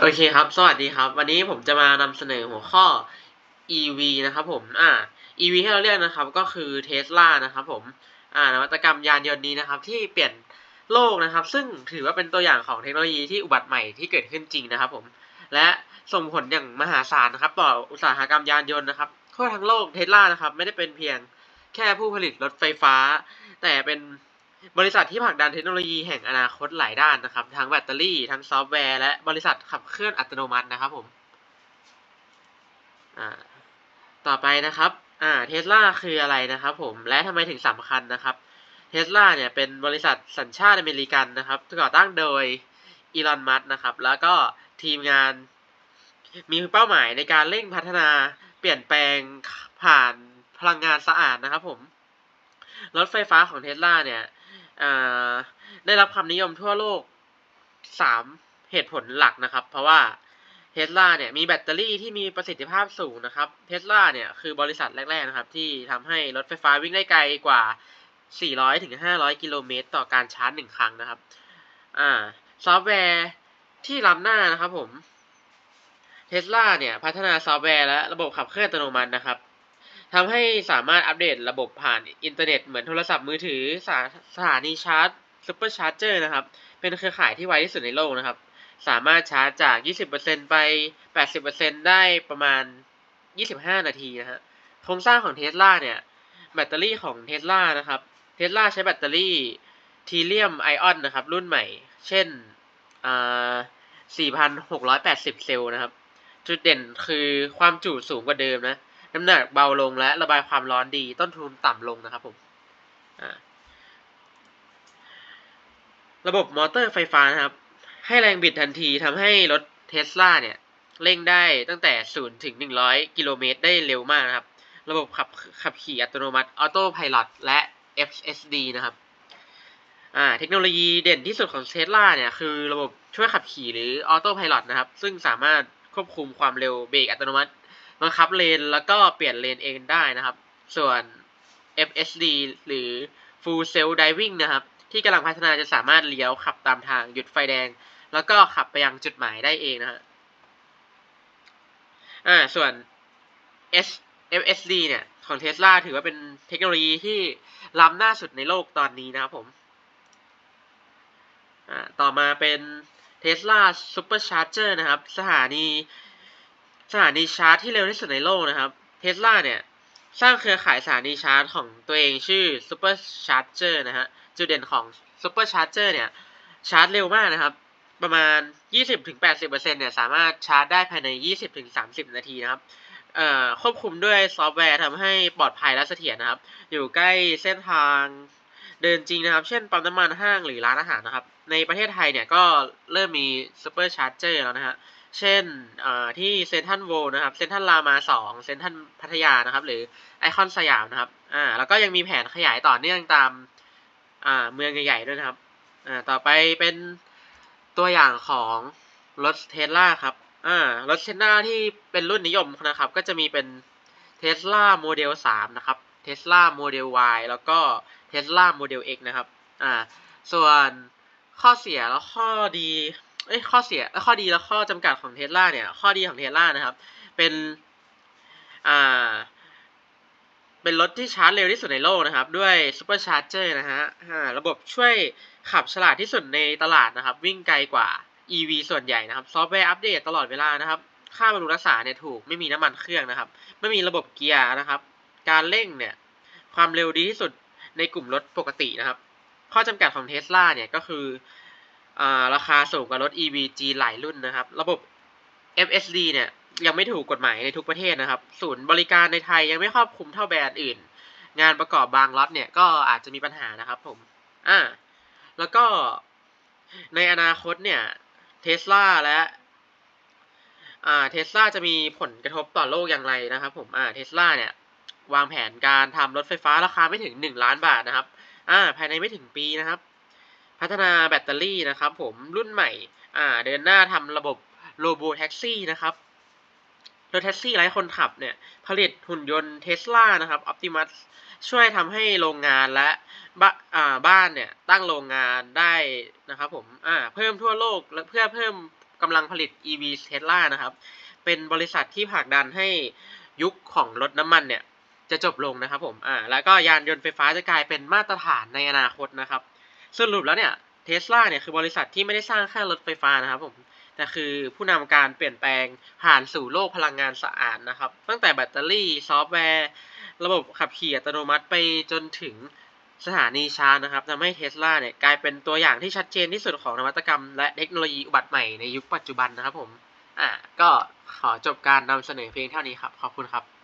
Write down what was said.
โอเคครับ สวัสดีครับ วันนี้ผมจะมานำเสนอหัวข้อ EV นะครับผม อ่า EV ที่เราเรียกนะครับ ก็คือ Tesla นะครับผม อ่านวัตกรรมยานยนต์นี้นะครับ ที่เปลี่ยนโลกนะครับ ซึ่งถือว่าเป็นตัวอย่างของเทคโนโลยีที่อุบัติใหม่ที่เกิดขึ้นจริงนะครับผม และส่งผลอย่างมหาศาลนะครับ ต่ออุตสาหกรรมยานยนต์นะครับทั่วทั้งโลก Tesla นะครับ ไม่ได้เป็นเพียงแค่ผู้ผลิตรถไฟฟ้า แต่เป็น บริษัทที่ผลักดันเทคโนโลยีแห่งอนาคตหลายด้านนะครับ ทั้งแบตเตอรี่ ทั้งซอฟต์แวร์ และบริษัทขับเคลื่อนอัตโนมัตินะครับผม อ่า ต่อไปนะครับ อ่า เทสลาคืออะไรนะครับผม และทำไมถึงสำคัญนะครับ เทสลาเนี่ยเป็นบริษัทสัญชาติอเมริกันนะครับก่อตั้งโดยอีลอน มัสนะครับ แล้วก็ทีมงาน มีเป้าหมายในการเร่งพัฒนาเปลี่ยนแปลงผ่านพลังงานสะอาดนะครับผม รถไฟฟ้าของเทสลาเนี่ย ได้รับความนิยมทั่วโลกสามเหตุผลหลักนะครับ เพราะว่าเทสลาเนี่ยมีแบตเตอรี่ที่มีประสิทธิภาพสูงนะครับเทสลาเนี่ยคือบริษัทแรก ๆ นะครับ ที่ทำให้รถไฟฟ้าวิ่งได้ไกลกว่า 400ถึง500 กิโลเมตร ต่อการชาร์จหนึ่งครั้งนะครับอ่าซอฟต์แวร์ที่ล้ำหน้านะครับผมเทสลาเนี่ยพัฒนาซอฟต์แวร์และระบบขับเคลื่อนอัตโนมัตินะครับ ทำให้สามารถอัปเดตระบบผ่านอินเทอร์เน็ตเหมือนโทรศัพท์มือถือสสถานีชาร์จซูเปอร์ชาร์จเจอร์นะครับ เป็นเครือข่ายที่ไวที่สุดในโลกนะครับ สามารถชาร์จจาก 20%ไป 80%ได้ประมาณ 25 นาทีนะฮะ โครงสร้างของเทสลาเนี่ย แบตเตอรี่ของเทสลานะครับ เทสลาใช้แบตเตอรี่ทีเลียมไอออนนะครับ รุ่นใหม่ เช่น อ่า 4,680 เซลล์นะครับ จุดเด่นคือความจุสูงกว่าเดิมนะ น้ำหนักเบาลงและระบายความร้อนดี ต้นทุนต่ำลงนะครับผมระบบมอเตอร์ไฟฟ้านะครับ ให้แรงบิดทันทีทำให้รถเทสลาเนี่ยเร่งได้ตั้งแต่ 0 ถึง 100 กิโลเมตรได้เร็วมากนะครับ ระบบขับขับขี่อัตโนมัติออโต้พายロและ FSD นะครับเทคโนโลยีเด่นที่สุดของเทสลาเนี่ยคือระบบช่วยขับขี่หรือออโต้พายロนะครับ ซึ่งสามารถควบคุมความเร็วเบรกอัตโนมัติ บังคับเลนแล้วก็เปลี่ยนเลนเองได้นะครับ ส่วน FSD หรือ Full Self Driving นะครับ ที่กำลังพัฒนาจะสามารถเลี้ยวขับตามทางหยุดไฟแดง แล้วก็ขับไปยังจุดหมายได้เองนะฮะอ่าส่วน S FSD เนี่ย ของ Tesla ถือว่าเป็นเทคโนโลยีที่ล้ำหน้าสุดในโลกตอนนี้นะครับผมอ่าต่อมาเป็น Tesla Supercharger นะครับ สถานี สถานีชาร์จที่เร็วที่สุดในโลกนะครับเทสลาเนี่ย สร้างเครือข่ายสถานีชาร์จของตัวเองชื่อ Super Charger นะฮะ จุดเด่นของ Super Charger เนี่ย ชาร์จเร็วมากนะครับ ประมาณ 20-80%เนี่ย สามารถชาร์จได้ภายใน 20-30 นาทีนะครับควบคุมด้วยซอฟต์แวร์ทำให้ปลอดภัยและเสถียรนะครับ อยู่ใกล้เส้นทางเดินจริงนะครับ เช่นปั๊มน้ำมันห้างหรือร้านอาหารนะครับ ในประเทศไทยเนี่ยก็เริ่มมี Super Charger แล้วนะฮะ เช่นที่เซนทันโวนะครับเซนทันรามาสองเซนทันพัทยานะครับ หรือไอคอนสยามนะครับอ่าแล้วก็ยังมีแผนขยายต่อเนื่องตามอ่าเมืองใหญ่ๆด้วยนะครับอ่าต่อไปเป็นตัวอย่างของรถเทสลาครับอ่ารถเทสลาที่เป็นรุ่นนิยมนะครับ ก็จะมีเป็นเทสลาโมเดล3นะครับเทสลาโมเดล Y แล้วก็เทสลาโมเดล X นะครับอ่าส่วนข้อเสียแล้วข้อดี เอ้ยข้อเสียข้อดีและข้อจำกัดของเทสลาเนี่ย ข้อดีของเทสลานะครับ เป็นอ่าเป็นรถที่ชาร์จเร็วที่สุดในโลกนะครับ ด้วยซูเปอร์ชาร์จเจอร์นะฮะระบบช่วยขับฉลาดที่สุดในตลาดนะครับ วิ่งไกลกว่า EV ส่วนใหญ่นะครับ ซอฟต์แวร์อัปเดตตลอดเวลานะครับ ค่าบำรุงรักษาเนี่ยถูกไม่มีน้ำมันเครื่องนะครับ ไม่มีระบบเกียร์นะครับ การเร่งเนี่ย ความเร็วดีที่สุดในกลุ่มรถปกตินะครับ ข้อจำกัดของเทสลาเนี่ยก็คือ ราคาสูงกว่ารถ EV G หลายรุ่นนะครับ ระบบ FSD เนี่ยยังไม่ถูกกฎหมายในทุกประเทศนะครับ ศูนย์บริการในไทยยังไม่ครอบคลุมเท่าแบรนด์อื่น งานประกอบบางล็อตเนี่ยก็อาจจะมีปัญหานะครับผม อ่า แล้วก็ในอนาคตเนี่ยเทสลาและอ่าเทสลาจะมีผลกระทบต่อโลกอย่างไรนะครับผม อ่าเทสลาเนี่ยวางแผนการทำรถไฟฟ้าราคาไม่ถึง 1 ล้านบาทนะครับ อ่า ภายในไม่ถึงปีนะครับ พัฒนาแบตเตอรี่นะครับผมรุ่นใหม่อ่าเดินหน้าทำระบบโรโบแท็กซี่นะครับรถแท็กซี่ไร้คนขับเนี่ย ผลิตหุ่นยนต์เทสลานะครับออปติมัสช่วยทำให้โรงงานและบ้าบ้านเนี่ย ตั้งโรงงานได้นะครับผมเพิ่มทั่วโลกและเพื่อเพิ่มกำลังผลิต EV Tesla นะครับ เป็นบริษัทที่ผลักดันให้ยุคของรถน้ำมันเนี่ย จะจบลงนะครับผม อ่า แล้วก็ยานยนต์ไฟฟ้าจะกลายเป็นมาตรฐานในอนาคตนะครับ สรุปแล้วเนี่ยเทสลาเนี่ยคือบริษัทที่ไม่ได้สร้างแค่รถไฟฟ้านะครับผมแต่คือผู้นำการเปลี่ยนแปลงผ่านสู่โลกพลังงานสะอาดนะครับ ตั้งแต่แบตเตอรี่ซอฟต์แวร์ ระบบขับขี่อัตโนมัติไปจนถึงสถานีชาร์จนะครับทำให้เทสลาเนี่ยกลายเป็นตัวอย่างที่ชัดเจนที่สุดของนวัตกรรม และเทคโนโลยีอุบัติใหม่ในยุคปัจจุบันนะครับผม อ่า ก็ขอจบการนำเสนอเพียงเท่านี้ครับ ขอบคุณครับ